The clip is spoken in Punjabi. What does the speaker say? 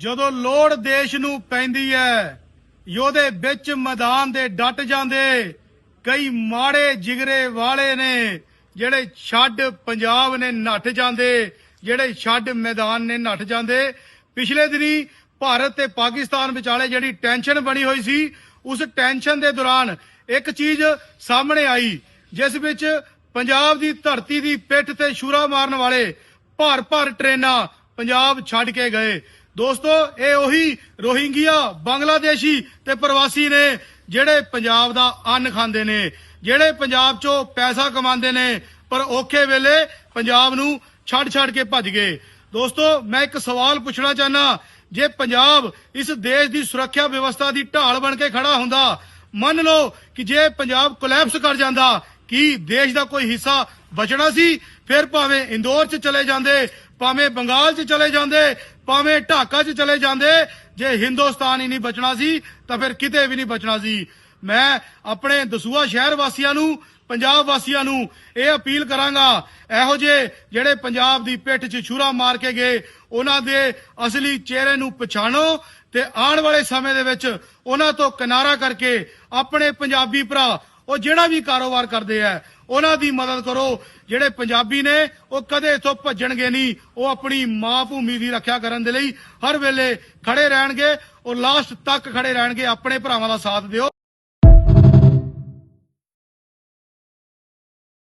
ਜਦੋਂ ਲੋੜ ਦੇਸ਼ ਨੂੰ ਪੈਂਦੀ ਹੈ ਯੋਧੇ ਵਿੱਚ ਮੈਦਾਨ ਦੇ ਡਟ ਜਾਂਦੇ, ਕਈ ਮਾੜੇ ਜਿਗਰੇ ਵਾਲੇ ਨੇ, ਜਿਹੜੇ ਛੱਡ ਪੰਜਾਬ ਨੇ ਨੱਠ ਜਾਂਦੇ, ਜਿਹੜੇ ਛੱਡ ਮੈਦਾਨ ਨੇ ਨੱਠ ਜਾਂਦੇ। ਪਿਛਲੇ ਦਿਨੀ ਭਾਰਤ ਤੇ ਪਾਕਿਸਤਾਨ ਵਿਚਾਲੇ ਜਿਹੜੀ ਟੈਨਸ਼ਨ ਬਣੀ ਹੋਈ ਸੀ, ਉਸ ਟੈਨਸ਼ਨ ਦੇ ਦੌਰਾਨ ਇੱਕ ਚੀਜ਼ ਸਾਹਮਣੇ ਆਈ, ਜਿਸ ਵਿੱਚ ਪੰਜਾਬ ਦੀ ਧਰਤੀ ਦੀ ਪਿੱਠ ਤੇ ਛੁਰਾ ਮਾਰਨ ਵਾਲੇ ਭਰ ਭਰ ਟ੍ਰੇਨਾਂ ਪੰਜਾਬ ਛੱਡ ਕੇ ਗਏ। ਦੋਸਤੋ, ਇਹ ਉਹੀ ਰੋਹਿੰਗੀਆ ਬੰਗਲਾਦੇਸ਼ੀ ਤੇ ਪ੍ਰਵਾਸੀ ਨੇ, ਜਿਹੜੇ ਪੰਜਾਬ ਦਾ ਅੰਨ ਖਾਂਦੇ ਨੇ, ਜਿਹੜੇ ਪੰਜਾਬ 'ਚੋਂ ਪੈਸਾ ਕਮਾਉਂਦੇ ਨੇ, ਪਰ ਔਖੇ ਵੇਲੇ ਪੰਜਾਬ ਨੂੰ ਛੱਡ ਛੱਡ ਕੇ ਭੱਜ ਗਏ। ਦੋਸਤੋ, ਮੈਂ ਇੱਕ ਸਵਾਲ ਪੁੱਛਣਾ ਚਾਹਨਾ ਜੇ ਪੰਜਾਬ ਇਸ ਦੇਸ਼ ਦੀ ਸੁਰੱਖਿਆ ਵਿਵਸਥਾ ਦੀ ਢਾਲ ਬਣ ਕੇ ਖੜਾ ਹੁੰਦਾ, ਮੰਨ ਲਓ ਕਿ ਜੇ ਪੰਜਾਬ ਕੋਲੈਪਸ ਕਰ ਜਾਂਦਾ ਕੀ ਦੇਸ਼ ਦਾ ਕੋਈ ਹਿੱਸਾ ਬਚਣਾ ਸੀ? ਫਿਰ ਭਾਵੇਂ ਇੰਦੌਰ 'ਚ ਚਲੇ ਜਾਂਦੇ, ਭਾਵੇਂ ਬੰਗਾਲ 'ਚ ਚਲੇ ਜਾਂਦੇ, ਭਾਵੇਂ ਢਾਕਾ 'ਚ ਚਲੇ ਜਾਂਦੇ, ਜੇ ਹਿੰਦੁਸਤਾਨ ਹੀ ਨਹੀਂ ਬਚਣਾ ਸੀ, ਤਾਂ ਫਿਰ ਕਿਤੇ ਵੀ ਨਹੀਂ ਬਚਣਾ ਸੀ। ਮੈਂ ਆਪਣੇ ਦਸੂਆ ਸ਼ਹਿਰ ਵਾਸੀਆਂ ਨੂੰ, ਪੰਜਾਬ ਵਾਸੀਆਂ ਨੂੰ ਇਹ ਅਪੀਲ ਕਰਾਂਗਾ, ਇਹੋ ਜਿਹੇ ਜਿਹੜੇ ਪੰਜਾਬ ਦੀ ਪਿੱਠ 'ਚ ਛੁਰਾ ਮਾਰ ਕੇ ਗਏ, ਉਹਨਾਂ ਦੇ ਅਸਲੀ ਚਿਹਰੇ ਨੂੰ ਪਛਾਣੋ ਤੇ ਆਉਣ ਵਾਲੇ ਸਮੇਂ ਦੇ ਵਿੱਚ ਉਹਨਾਂ ਤੋਂ ਕਿਨਾਰਾ ਕਰਕੇ ਆਪਣੇ ਪੰਜਾਬੀ ਭਰਾ ਉਹ ਜਿਹੜਾ ਵੀ ਕਾਰੋਬਾਰ ਕਰਦੇ ਆ, ਉਹਨਾਂ ਦੀ ਮਦਦ ਕਰੋ। ਜਿਹੜੇ ਪੰਜਾਬੀ ਨੇ, ਉਹ ਕਦੇ ਇਥੋਂ ਭੱਜਣਗੇ ਨਹੀਂ। ਉਹ ਆਪਣੀ ਮਾਂ ਭੂਮੀ ਦੀ ਰੱਖਿਆ ਕਰਨ ਦੇ ਲਈ ਹਰ ਵੇਲੇ ਖੜੇ ਰਹਿਣਗੇ। ਉਹ ਲਾਸਟ ਤੱਕ ਖੜੇ ਰਹਿਣਗੇ। ਆਪਣੇ ਭਰਾਵਾਂ ਦਾ ਸਾਥ ਦਿਓ।